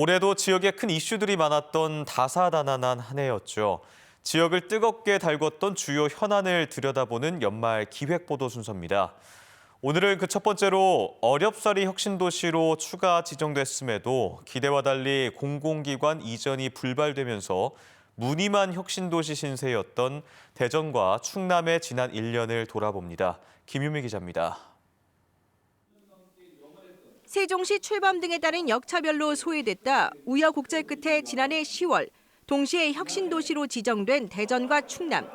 올해도 지역에 큰 이슈들이 많았던 다사다난한 한 해였죠. 지역을 뜨겁게 달궜던 주요 현안을 들여다보는 연말 기획보도 순서입니다. 오늘은 그 첫 번째로 어렵사리 혁신도시로 추가 지정됐음에도 기대와 달리 공공기관 이전이 불발되면서 무늬만 혁신도시 신세였던 대전과 충남의 지난 1년을 돌아봅니다. 김유미 기자입니다. 세종시 출범 등에 따른 역차별로 소외됐다 우여곡절 끝에 지난해 10월 동시에 혁신도시로 지정된 대전과 충남.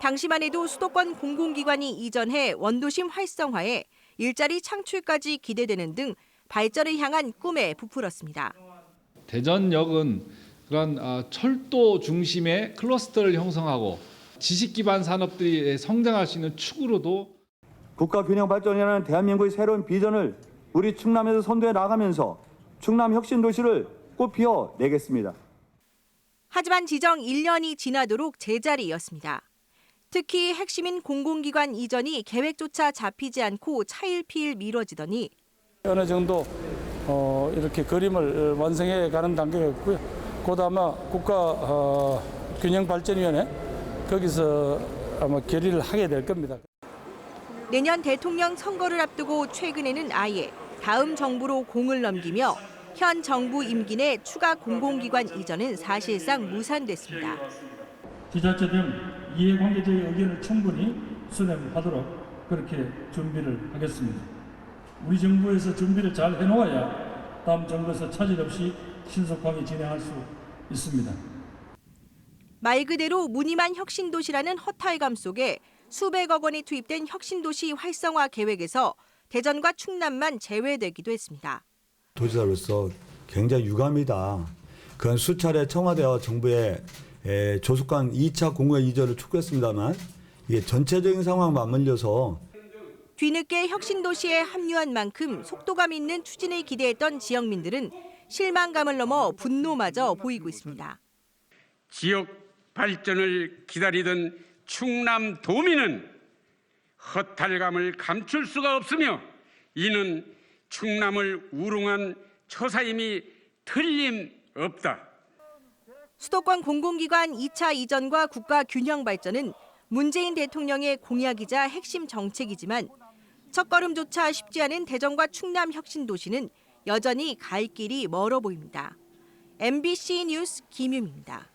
당시만 해도 수도권 공공기관이 이전해 원도심 활성화에 일자리 창출까지 기대되는 등 발전을 향한 꿈에 부풀었습니다. 대전역은 그런 어, 철도 중심의 클러스터를 형성하고 지식 기반 산업들이 성장할 수 있는 축으로도 국가 균형 발전이라는 대한민국의 새로운 비전을 우리 충남에서 선도해 나가면서 충남 혁신 도시를 꽃피워 내겠습니다. 하지만 지정 1년이 지나도록 제자리였습니다. 특히 핵심인 공공기관 이전이 계획조차 잡히지 않고 차일피일 미뤄지더니 어느 정도 어, 이렇게 그림을 완성해 가는 단계가 있고요. 곧 아마 국가 어, 균형 발전위원회 거기서 아마 결의를 하게 될 겁니다. 내년 대통령 선거를 앞두고 최근에는 아예 다음 정부로 공을 넘기며 현 정부 임기 내 추가 공공기관 이전은 사실상 무산됐습니다. 지자체 등 이해관계자의 의견을 충분히 수렴하도록 그렇게 준비를 하겠습니다. 우리 정부에서 준비를 잘 해놓아야 다음 정부에서 차질 없이 신속하게 진행할 수 있습니다. 말 그대로 무늬만 혁신도시라는 허탈감 속에 수백억 원이 투입된 혁신도시 활성화 계획에서 대전과 충남만 제외되기도 했습니다. 도지사로서 굉장히 유감이다. 그건 수차례 청와대와 정부의 에, 조속한 2차 공무원 이전을 촉구했습니다만 이게 전체적인 상황 맞물려서 뒤늦게 혁신도시에 합류한 만큼 속도감 있는 추진을 기대했던 지역민들은 실망감을 넘어 분노마저 보이고 있습니다. 지역 발전을 기다리던 충남 도민은 허탈감을 감출 수가 없으며 이는 충남을 우롱한 처사임이 틀림없다. 수도권 공공기관 2차 이전과 국가 균형 발전은 문재인 대통령의 공약이자 핵심 정책이지만 첫걸음조차 쉽지 않은 대전과 충남 혁신 도시는 여전히 갈 길이 멀어 보입니다. MBC 뉴스 김유미입니다.